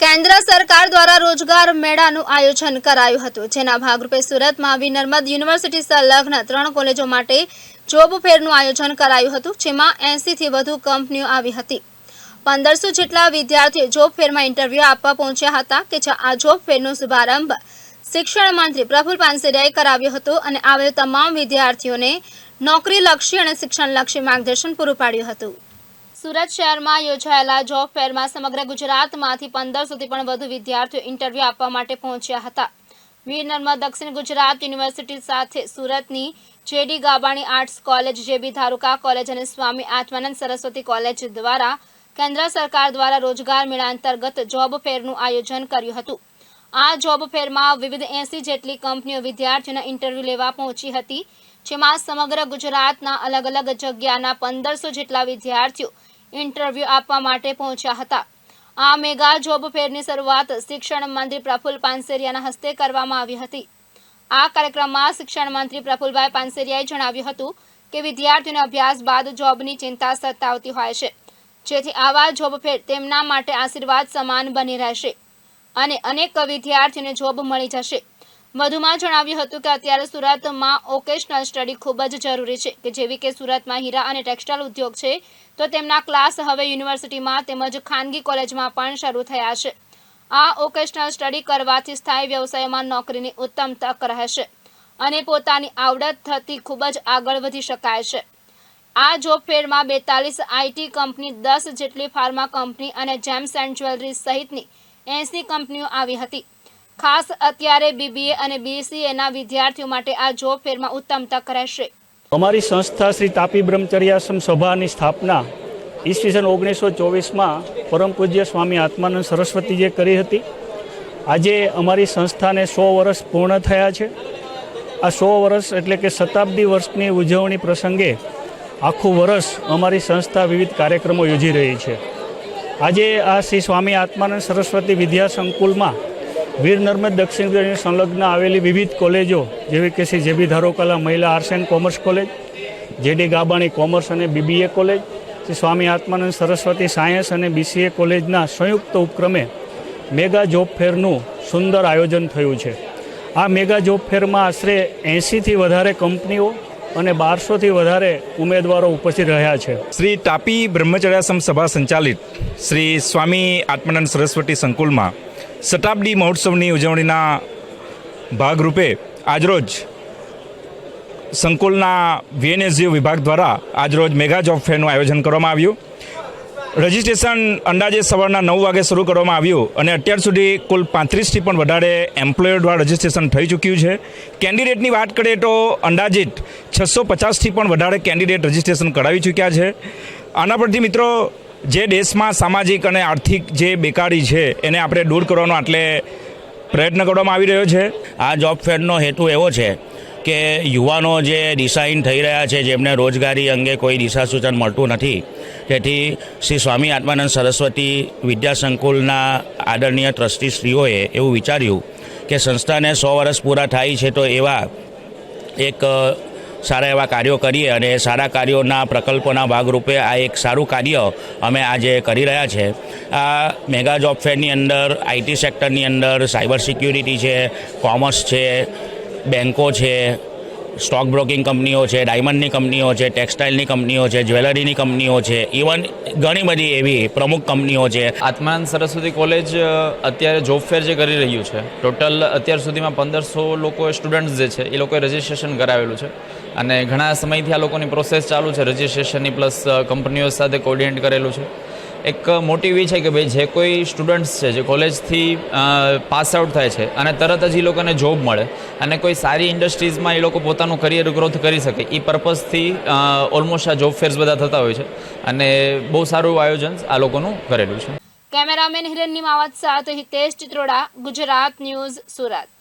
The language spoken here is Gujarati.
કેન્દ્ર સરકાર દ્વારા રોજગાર મેળાનું આયોજન કરાયું હતું. જેના ભાગરૂપે સુરતમાં વિનર્મદ યુનિવર્સિટી સંલગ્ન ત્રણ કોલેજો માટે જોબ ફેરનું આયોજન કરાયું હતું, જેમાં એંસીથી વધુ કંપનીઓ આવી હતી. પંદરસો જેટલા વિદ્યાર્થીઓ જોબ ફેરમાં ઇન્ટરવ્યૂ આપવા પહોંચ્યા હતા કે જ્યાં આ જોબ ફેરનો શુભારંભ શિક્ષણ મંત્રી પ્રફુલ પાનસેરિયાએ કરાવ્યો હતો અને આવેલ તમામ વિદ્યાર્થીઓને નોકરીલક્ષી અને શિક્ષણલક્ષી માર્ગદર્શન પૂરું પાડ્યું હતું. સુરત શહેરમાં યોજાયેલા જોબ ફેરમાં સમગ્ર ગુજરાતમાંથી પંદરસોથી પણ વધુ વિદ્યાર્થીઓ ઇન્ટરવ્યૂ આપવા માટે પહોંચ્યા હતા. વીર નર્મદ દક્ષિણ ગુજરાત યુનિવર્સિટી સાથે સુરતની JD Gabani arts college JB Dharuka college અને સ્વામી આત્માનંદ સરસ્વતી કોલેજ દ્વારા કેન્દ્ર સરકાર દ્વારા રોજગાર મેળા અંતર્ગત જોબ ફેરનું આયોજન કર્યું હતું. આ જોબ ફેરમાં વિવિધ એસી જેટલી કંપનીઓ વિદ્યાર્થીઓના ઇન્ટરવ્યૂ લેવા પહોંચી હતી, જેમાં સમગ્ર ગુજરાતના અલગ અલગ જગ્યાના પંદરસો જેટલા વિદ્યાર્થીઓ ઇન્ટરવ્યૂ આપવા માટે પહોંચ્યા હતા. આ મેગા જોબ ફેરની શરૂઆત શિક્ષણ મંત્રી પ્રફુલ પાનસેરિયાના હસ્તે કરવામાં આવી હતી. આ કાર્યક્રમમાં શિક્ષણ મંત્રી પ્રફુલભાઈ પાનસેરિયાએ જણાવ્યું હતું કે વિદ્યાર્થીઓને અભ્યાસ બાદ જોબની ચિંતા સતાવતી હોય છે. જેથી આવા જોબ ફેર તેમના માટે આશીર્વાદ સમાન બની રહેશે અને અનેક વિદ્યાર્થીઓને જોબ મળી જશે. વધુમાં જણાવ્યું હતું કે અત્યારે સુરતમાં ઓકેશનલ સ્ટડી ખૂબ જ જરૂરી છે કે જેવી કે સુરતમાં હીરા અને ટેક્સટાઇલ ઉદ્યોગ છે, તો તેમના ક્લાસ હવે યુનિવર્સિટીમાં તેમજ ખાનગી કોલેજમાં પણ શરૂ થયા છે. આ ઓકેશનલ સ્ટડી કરવાથી સ્થાયી વ્યવસાયમાં નોકરીની ઉત્તમ તક રહેશે અને પોતાની આવડત થતી ખૂબ જ આગળ વધી શકાય છે. આ જોબ ફેરમાં બેતાલીસ આઈટી કંપની, દસ જેટલી ફાર્મા કંપની અને જેમ્સ એન્ડ જ્વેલરી સહિતની એસી કંપનીઓ આવી હતી. ખાસ અત્યારે બીબીએ અને બીસીએના વિદ્યાર્થીઓ માટે આ જોબ ફેરમાં ઉત્તમ તક રહેશે. અમારી સંસ્થા શ્રી તાપી બ્રહ્મચર્યાશ્રમ સભાની સ્થાપના ઈસવીસન ઓગણીસો ચોવીસમાં પરમ પૂજ્ય સ્વામી આત્માનંદ સરસ્વતીજીએ કરી હતી. આજે અમારી સંસ્થાને સો વર્ષ પૂર્ણ થયા છે. આ સો વર્ષ એટલે કે શતાબ્દી વર્ષની ઉજવણી પ્રસંગે આખું વર્ષ અમારી સંસ્થા વિવિધ કાર્યક્રમો યોજી રહી છે. આજે આ શ્રી સ્વામી આત્માનંદ સરસ્વતી વિદ્યા સંકુલમાં વીર નર્મદ દક્ષિણ સંલગ્ન આવેલી વિવિધ કોલેજો, જેવી કે શ્રી જેબી ધારોકલા મહિલા arts and commerce college, JD Gabani commerce અને BBA college, Shri Swami Atmanand Saraswati science અને બીસીએ કોલેજના સંયુક્ત ઉપક્રમે મેગા જોબ ફેરનું સુંદર આયોજન થયું છે. આ મેગા જોબ ફેરમાં આશરે એંશીથી વધારે કંપનીઓ અને બારસોથી વધારે ઉમેદવારો ઉપસ્થિત રહ્યા છે. શ્રી તાપી બ્રહ્મચર્યાશ્રમ સભા સંચાલિત શ્રી સ્વામી આત્માનંદ સરસ્વતી સંકુલમાં શતાબ્દી મહોત્સવની ઉજવણીના ભાગરૂપે આજરોજ સંકુલના વીએનએસજી વિભાગ દ્વારા આજરોજ મેગા જોબ ફેરનું આયોજન કરવામાં આવ્યું. રજિસ્ટ્રેશન અંદાજે સવારના નવ વાગે શરૂ કરવામાં આવ્યું અને અત્યાર સુધી કુલ પાંત્રીસથી પણ વધારે એમ્પ્લોયર દ્વારા રજિસ્ટ્રેશન થઈ ચૂક્યું છે. કેન્ડિડેટની વાત કરીએ તો અંદાજિત છસો પચાસથી પણ વધારે કેન્ડિડેટ રજિસ્ટ્રેશન કરાવી ચૂક્યા છે. આના પરથી મિત્રો જે દેશમાં સામાજિક અને આર્થિક જે બેકારી છે, એને આપણે દૂર કરવાનો આટલે પ્રયત્ન કરવામાં આવી રહ્યો છે. આ જોબ ફેરનો હેતુ એવો છે કે યુવાનો જે ડિસાઇન થઈ રહ્યા છે, જેમને રોજગારી અંગે કોઈ દિશા સૂચન મળતું નથી, તેથી શ્રી સ્વામી આત્માનંદ સરસ્વતી વિદ્યા સંકુલના આદરણીય ટ્રસ્ટીશ્રીઓએ એવું વિચાર્યું કે સંસ્થાને સો વર્ષ પૂરા થાય છે, તો એવા એક સારા એવા કાર્યો કરીએ અને સારા કાર્યોના પ્રકલ્પોના ભાગરૂપે આ એક સારું કાર્ય અમે આજે કરી રહ્યા છે. આ મેગા જોબ ફેરની અંદર આઈટી સેક્ટરની અંદર, સાયબર સિક્યુરિટી છે, કોમર્સ છે બેન્કો છે સ્ટોક બ્રોકિંગ કંપનીઓ છે, ડાયમંડની કંપનીઓ છે, ટેક્સટાઇલની કંપનીઓ છે, જ્વેલરીની કંપનીઓ છે, ઇવન ઘણી બધી એવી પ્રમુખ કંપનીઓ છે. આત્માન સરસ્વતી કોલેજ અત્યારે જોબ ફેર જે કરી રહ્યું છે, ટોટલ અત્યાર સુધીમાં પંદરસો લોકો સ્ટુડન્ટ્સ જે છે, એ લોકોએ રજિસ્ટ્રેશન કરાવેલું છે. અને ઘણા સમયથી આ લોકોની પ્રોસેસ ચાલુ છે, રજિસ્ટ્રેશનની પ્લસ કંપનીઓ સાથે કોર્ડિનેટ કરેલું છે. એક મોટી એવી છે કે ભાઈ જે કોઈ સ્ટુડન્ટ્સ છે, જે કોલેજથી પાસ આઉટ થાય છે અને તરત જ એ લોકોને જોબ મળે અને કોઈ સારી ઇન્ડસ્ટ્રીઝમાં એ લોકો પોતાનું કરિયર ગ્રોથ કરી શકે એ પર્પઝથી ઓલમોસ્ટ આ જોબ ફેર્સ બધા થતા હોય છે અને બહુ સારું આયોજન આ લોકોનું કરેલું છે. કેમેરામેન હિરણની માવત સાથે હિતેશ ચિત્રોડા, ગુજરાત ન્યૂઝ સુરત.